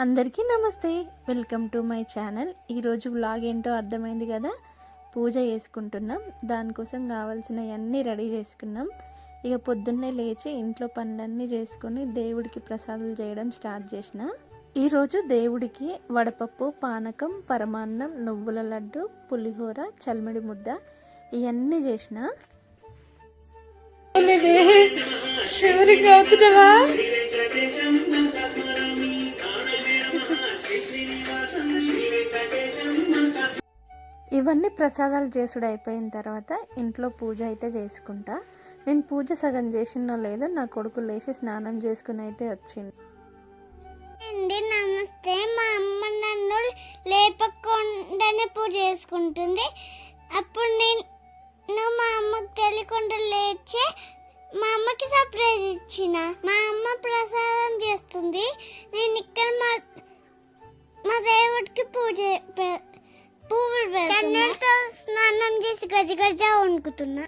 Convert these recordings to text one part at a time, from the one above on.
అందరికీ నమస్తే. Welcome to my channel. ఈరోజు వ్లాగ్ ఏంటో అర్థమైంది కదా? పూజ చేసుకుంటున్నాం. దానికోసం కావాల్సినవన్నీ రెడీ చేసుకున్నాం. ఇక పొద్దున్నే లేచి ఇంట్లో పనులన్నీ చేసుకొని దేవుడికి ప్రసాదాలు చేయడం స్టార్ట్ చేసిన. ఈరోజు దేవుడికి వడపప్పు పానకం పరమాన్నం నువ్వుల లడ్డు పులిహోర చల్మిడి ముద్ద ఇవన్నీ చేసిన. శివుడికి అవుతున్నావా? ఇవన్నీ ప్రసాదాలు చేసుడు అయిపోయిన తర్వాత ఇంట్లో పూజ అయితే చేసుకుంటా. నేను పూజ సగం చేసినో లేదో నా కొడుకు లేచి స్నానం చేసుకుని అయితే వచ్చింది అండి నమస్తే. మా అమ్మ నన్ను లేపకుండానే పూజ చేసుకుంటుంది. అప్పుడు నేను మా అమ్మకి తెలియకుండా లేచి మా అమ్మకి సర్ప్రైజ్ ఇచ్చిన. మా అమ్మ ప్రసాదం చేస్తుంది. నేను ఇక్కడ మా మా దేవుడికి పూజ పువ్వులు చన్నెలతో స్నానం చేసి గజ గజ వణుకుతున్నా.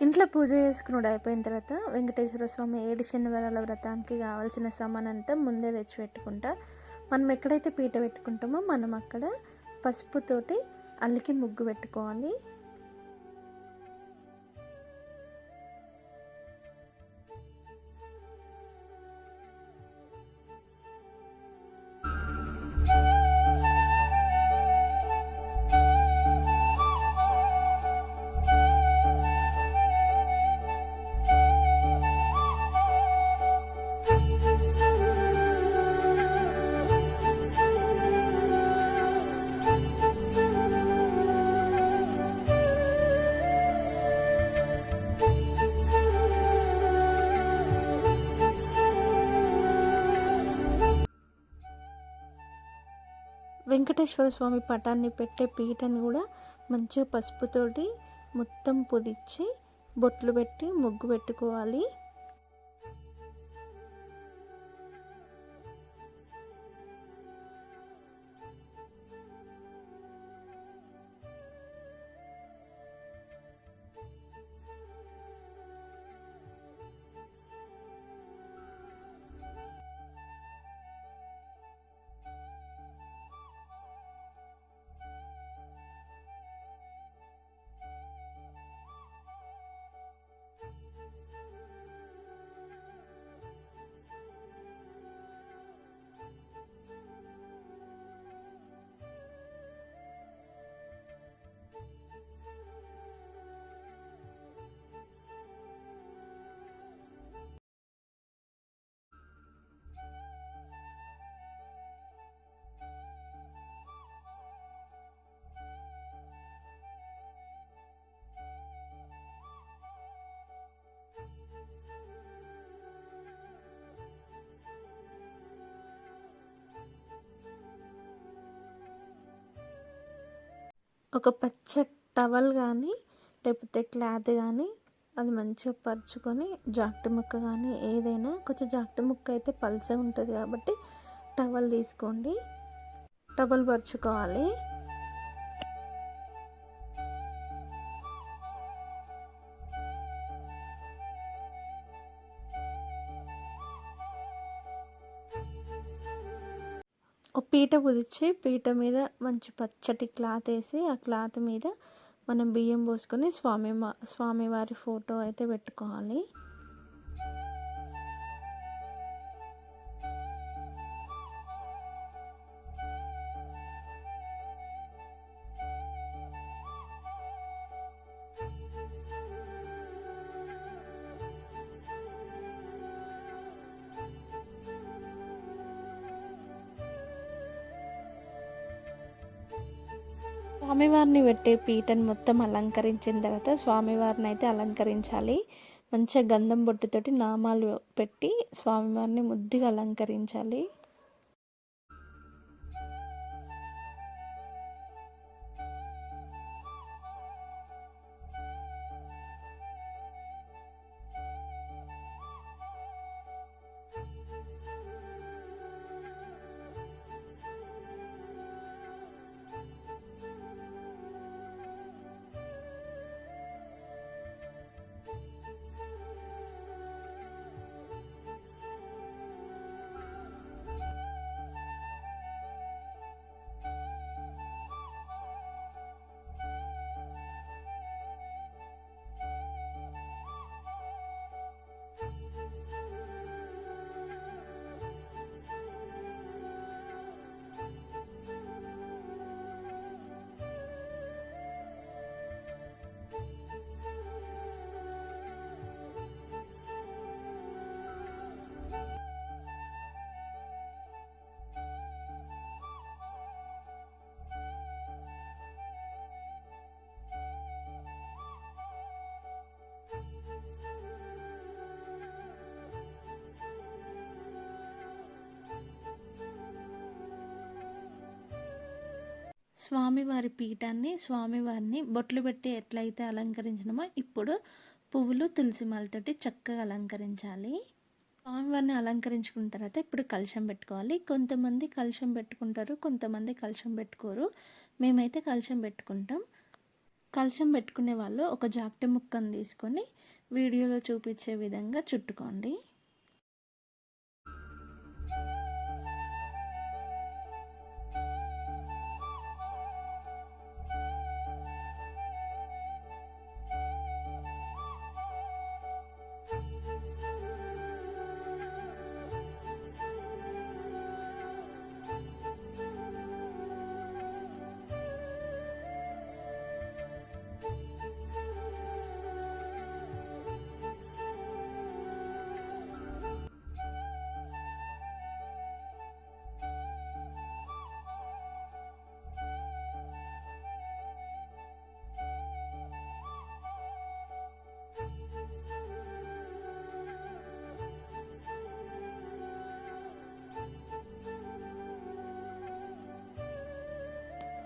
ఇంట్లో పూజ చేసుకున్నాడు అయిపోయిన తర్వాత వెంకటేశ్వర స్వామి ఏడు శనివారాల వ్రతానికి కావాల్సిన సామానంతా ముందే తెచ్చి పెట్టుకుంటా మనం ఎక్కడైతే పీట పెట్టుకుంటామో మనం అక్కడ పసుపుతోటి అల్లికి ముగ్గు పెట్టుకోవాలి. వెంకటేశ్వర స్వామి పటాన్ని పెట్టే పీటను కూడా మంచిగా పసుపుతోటి మొత్తం పొదిచ్చి బొట్లు పెట్టి ముగ్గు పెట్టుకోవాలి. ఒక పచ్చ టవల్ కానీ లేకపోతే క్లాత్ కానీ అది మంచిగా పరుచుకొని జాకెట్ ముక్క కానీ ఏదైనా కొంచెం జాకెట్ ముక్క అయితే పల్సే ఉంటుంది కాబట్టి టవల్ తీసుకోండి. టవల్ పరుచుకోవాలి. పీట కుదిర్చి పీట మీద మంచి పచ్చటి క్లాత్ వేసి ఆ క్లాత్ మీద మనం బియ్యం పోసుకొని స్వామి మా- స్వామివారి ఫోటో అయితే పెట్టుకోవాలి. స్వామివారిని పెట్టే పీటను మొత్తం అలంకరించిన తర్వాత స్వామివారిని అయితే అలంకరించాలి. మంచిగా గంధం బొట్టుతోటి నామాలు పెట్టి స్వామివారిని ముద్దుగా అలంకరించాలి. స్వామివారి పీఠాన్ని స్వామివారిని బొట్లు పెట్టి ఎట్లయితే అలంకరించినామో ఇప్పుడు పువ్వులు తులసి మాలతోటి చక్కగా అలంకరించాలి. స్వామివారిని అలంకరించుకున్న తర్వాత ఇప్పుడు కలుషం పెట్టుకోవాలి. కొంతమంది కలుషం పెట్టుకుంటారు కొంతమంది కలుషం పెట్టుకోరు. మేమైతే కలుషం పెట్టుకుంటాం. కలుషం పెట్టుకునే వాళ్ళు ఒక జాకెట్ ముక్కను తీసుకొని వీడియోలో చూపించే విధంగా చుట్టుకోండి.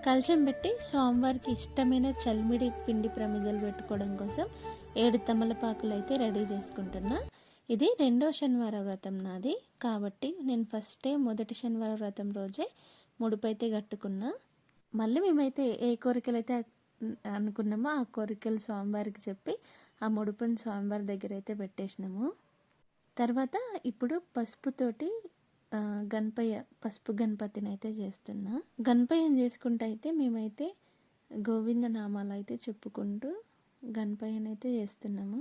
కలశం పెట్టి స్వామివారికి ఇష్టమైన చల్మిడి పిండి ప్రమిదలు పెట్టుకోవడం కోసం ఏడు తమలపాకులు అయితే రెడీ చేసుకుంటున్నా. ఇది రెండో శనివార వ్రతం నాది. కాబట్టి నేను ఫస్ట్ డే మొదటి శనివార వ్రతం రోజే ముడిపైతే కట్టుకున్నా. మళ్ళీ మేమైతే ఏ కోరికలు అయితే అనుకున్నామో ఆ కోరికలు స్వామివారికి చెప్పి ఆ ముడుపుని స్వామివారి దగ్గర అయితే పెట్టేసినాము. తర్వాత ఇప్పుడు పసుపుతోటి గణపయ్య పసుపు గణపతిని అయితే చేస్తున్నా గణపయ్యని చేసుకుంటే అయితే మేమైతే గోవింద నామాలు అయితే చెప్పుకుంటూ గణపయ్యని అయితే చేస్తున్నాము.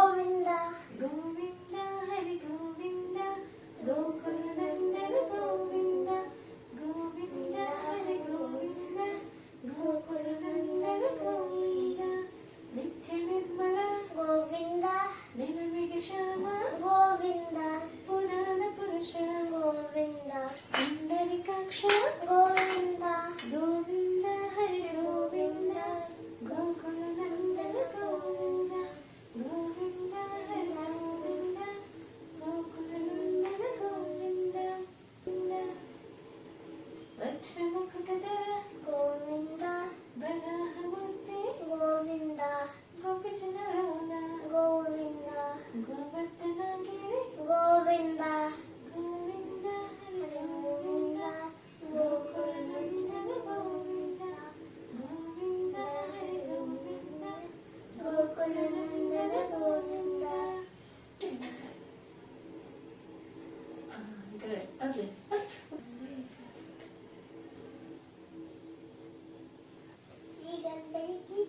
ఈ గణపతికి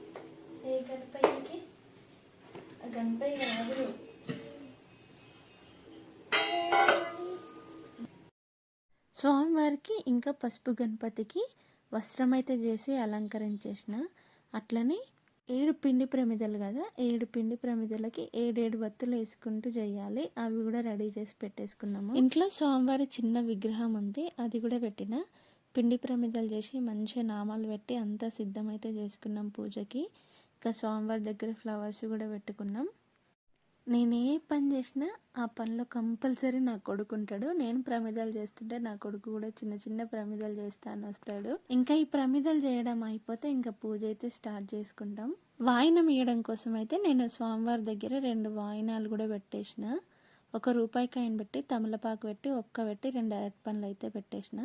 ఏ స్వామివారికి ఇంకా పసుపు గణపతికి వస్త్రం అయితే చేసి అలంకరించేసిన. అట్లనే ఏడు పిండి ప్రమిదలు కదా? ఏడు పిండి ప్రమిదలకి ఏడేడు వత్తులు వేసుకుంటూ చేయాలి. అవి కూడా రెడీ చేసి పెట్టేసుకున్నాము. ఇంట్లో స్వామివారి చిన్న విగ్రహం ఉంది. అది కూడా పెట్టిన. పిండి ప్రమిదలు చేసి మంచిగా నామాలు పెట్టి అంతా సిద్ధమైతే చేసుకున్నాం పూజకి. ఇంకా స్వామివారి దగ్గర ఫ్లవర్స్ కూడా పెట్టుకున్నాం. నేను ఏ పని చేసినా ఆ పనిలో కంపల్సరీ నా కొడుకు ఉంటాడు నేను ప్రమిదలు చేస్తుంటే నా కొడుకు కూడా చిన్న చిన్న ప్రమిదలు చేస్తాను వస్తాడు. ఇంకా ఈ ప్రమిదలు చేయడం అయిపోతే ఇంకా పూజ అయితే స్టార్ట్ చేసుకుంటాం. వాయినం ఇవ్వడం కోసం అయితే నేను స్వామివారి దగ్గర రెండు వాయినాలు కూడా పెట్టేసిన. ఒక రూపాయి కాయిన్ పెట్టి తమలపాకు పెట్టి ఒక్క పెట్టి రెండు అరటి పనులు అయితే పెట్టేసిన.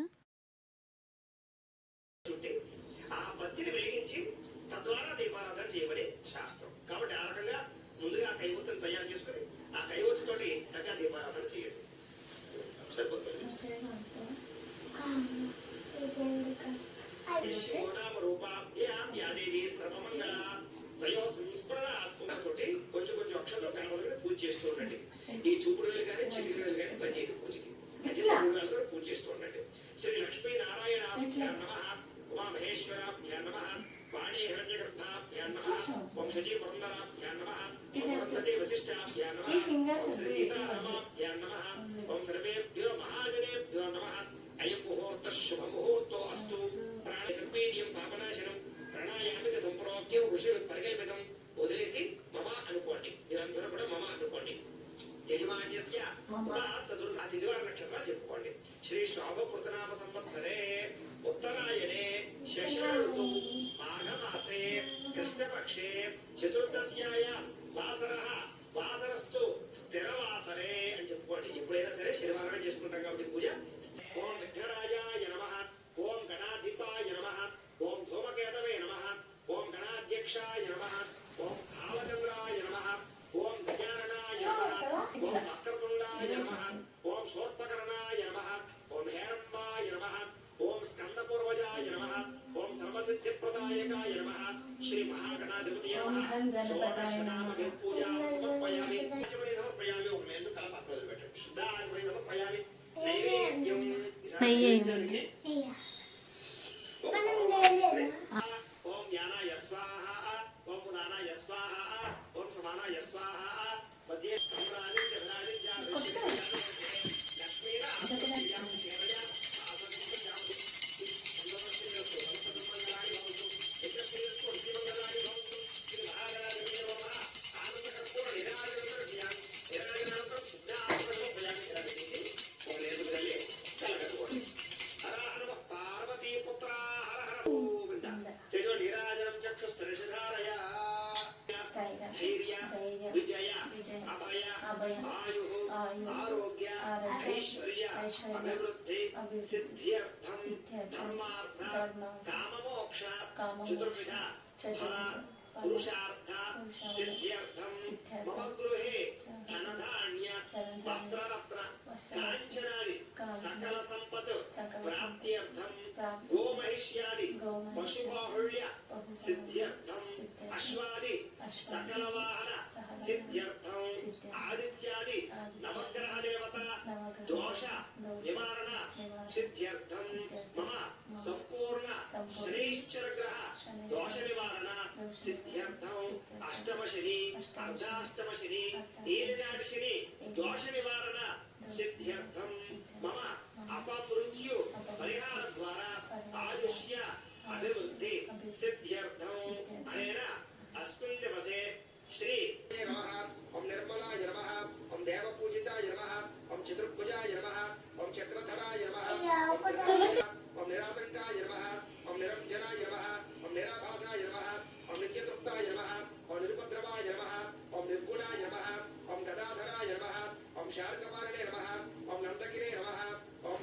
కైవత్తుని తయారు చేసుకుని ఆ కైవత్తుతోటి చక్కగా దీపారాధన చేయండి కొంచెం కొంచెం అక్షరం కనబడి పూజ చేస్తూ ఉండండి ఈ చూపుడులు కానీ చిటికలు కానీ పనిచేయదు పూజకి పూజ చేస్తూ ఉండండి శ్రీ లక్ష్మీ నారాయణ నమ ఉమా మహేశ్వర నమ. ఈ ఫింగర్స్ ఓం ఓం సర్వేభ్యో మహాజనేభ్యో నమ. అయం ముహూర్త శుభ కృష్ణపక్షే చతుర్దశ్యాయ వాసర. వాసరస్తు స్థిరవాసరే అని చెప్పుకోండి. ఎప్పుడైనా సరే శనివారమే చేసుకుంటాం కాబట్టి పూజ ఓం విఘ్నరాజాయ నమ. ఓం గణాధిపాయ నమ. ఓం ధూమకేతవే నమ. ఓం గణాధ్యక్షాయ నమ. ఓం కాలచంద్రాయ నమ. ఓం గజాననాయ నమ. ఓం सिद्धिप्रदायकाय नमः। श्रीमहागणाधिपतये नमः। षोडश नामभिः पूजां समर्पयामि आचमने समर्पयामि ओम मैं तो कल पात्र बदल बैठे शुद्ध आचमने समर्पयामि नैवेद्यं ओम ज्ञानाय स्वाहा। ओम पुराणाय स्वाहा। ओम समानाय स्वाहा। मध्ये सम्राणि चरणानि जागृति చతుర్విధ ఫల పురుషార్థ సిద్ధ్యర్థం మమ గృహే ధనధాన్య, వస్త్రరత్న కాంచనాది సకల సంపత్ ప్రాప్త్యర్థం ప్రాప్తి, గోమహిష్యాది పశుబాహుళ్య సిద్ధ్యర్థం అశ్వాది సకల వాహన సిద్ధ్యర్థం ఆదిత్యాది నవగ్రహ దేవత దోష నివారణ సిద్ధ్యర్థం మమ సంపూర్ణ సంపూర్ణ శ్రేశ్చర గ్రహ శనైశ్చర దోష నివారణ సిద్ధ్యర్థం అష్టమ శని అర్ధాష్టమ శని ఏలినాటి శని దోష నివారణ సిద్ధ్యర్థం మమ అపమృత్యు పరిహార ద్వారా ఆయుష్య అభివృద్ధి సిద్ధ్యర్థం అనేన అస్మిన్ దివసే శ్రీ ఓం నిర్మలాయ నమః ఓం దేవపూజితాయ నమః ఓం చతుర్భుజాయ నమః ఓం చక్రధరాయ నమః ఓం నిరాతంకాయ నమః ఓం నిరంజనాయ నమః ఓం నిరాభాసాయ నమః ఓం నిత్యతృప్తాయ నమః ఓం నిరుపద్రవాయ నమః ఓం నిర్గుణాయ నమః ఓం గదాధరాయ నమః ఓం శార్కపారిణే నమః ఓం నందగిరే నమః ఓం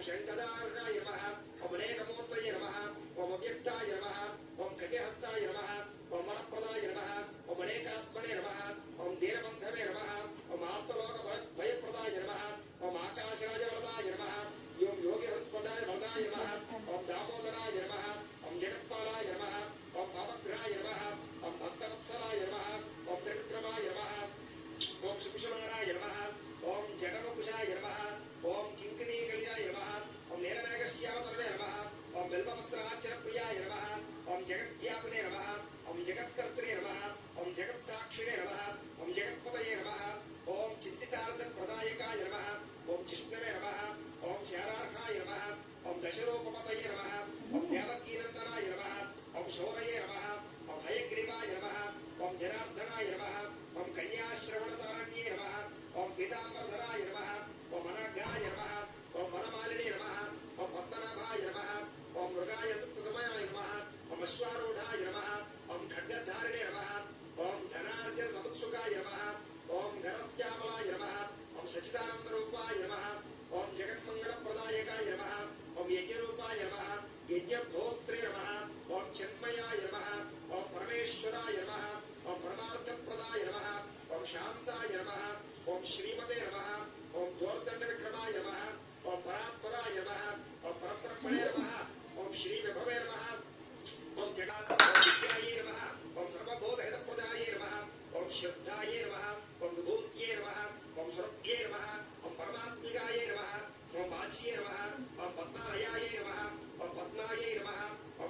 ఓం బిల్వపత్రార్చనప్రియాయ నమః ఓం జగద్వ్యాపినే నమః ఓం జగత్కర్త్రే నమః ఓం జగత్సాక్షిణే నమః ఓం జగత్పతయే నమః ఓం చింతితార్థప్రదాయకాయ నమః ఓం జిష్ణవే నమః ఓం శారార్హాయ నమః ఓం దశరూపపతయే నమః ఓం దేవకీనందనాయ నమః ఓం శౌరయే నమః ఓం హయగ్రీవాయ నమః ఓం జనార్దనాయ నమః ఓం కన్యాశ్రవణతారణ్యే నమః ఓం పీతాంబరధరాయ నమః ఓం అనఘాయ నమః ఓం మృగాయ సప్తసమయాయ నమ ఓం అశ్వారూఢాయ నమ ఓం ఖడ్గధారిణే నమ ఓం ధనార్జన సముత్సుకాయ నమ ఓం ఘనశ్యామలాయ నమ ఓం సచిదానంద రూపాయ నమ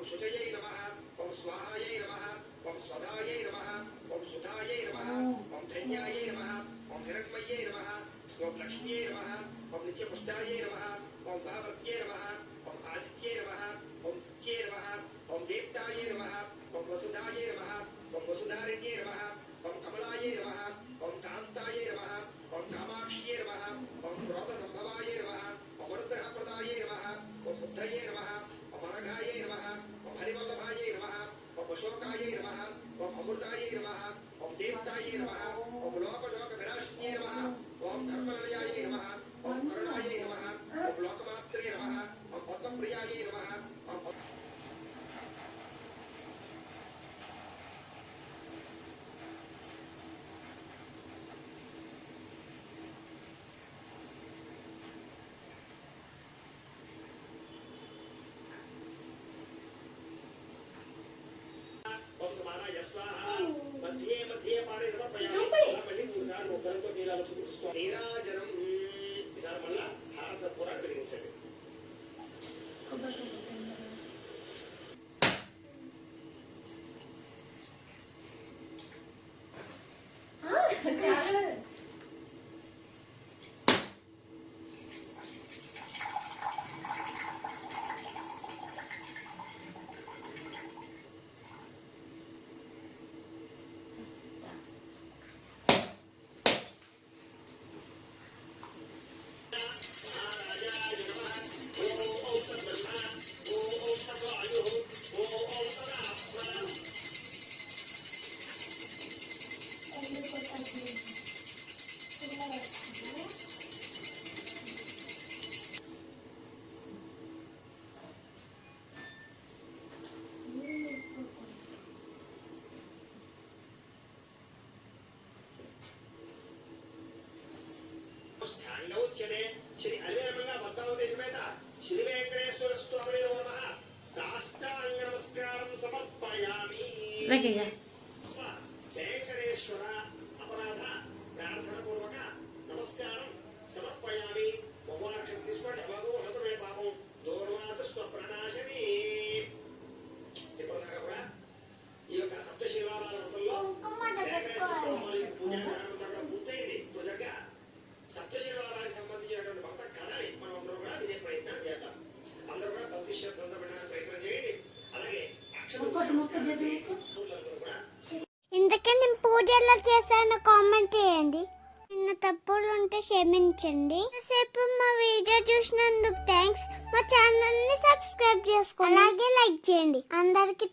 శుచయై నమ ఓం స్వాహాయై నమ ఓం స్వధాయై నమ ఓం సుధాయై నమ ఓం ధన్యాయై నమ ఓం హిరణ్మయ్యై నమ ఓం లక్ష్మ్యై నమ ఓం నిత్యపుష్టాయై నమ ఓం భావర్త్యై నమ ఓం ఆదిత్యై నమ ఓం తుత్యై నమ ఓం దీప్తాయై నమ ఓం వసుధాయై నమ ఓం వసుధారణ్యై నమ ఓం కమలాయై నమ ఓం కాంతాయై నమ ఓం కామాక్ష్యై నమ ఓం క్రోధ సంభవాయై నమ ఓం అనుగ్రహప్రదాయై నమ ఓం బుద్ధయై నమ ఓం నమ నమః ఓం హరివల్లభాయై నమః ఓం అశోకాయై నమః ఓం అమృతాయై నమః ఓం దీప్తాయై నమః ఓం లోకశోక వినాశిన్యై ఓం సమానాయ స్వాహ మధ్యే మధ్యే పారే సమర్పయామి అలా మళ్ళీ మూడుసార్లు ఉత్తరంతో నీళ్ళలో చూపిస్తూ నీరాజనం ఈసారి మళ్ళా భారత పురాణ వెలిగించండి 近けて。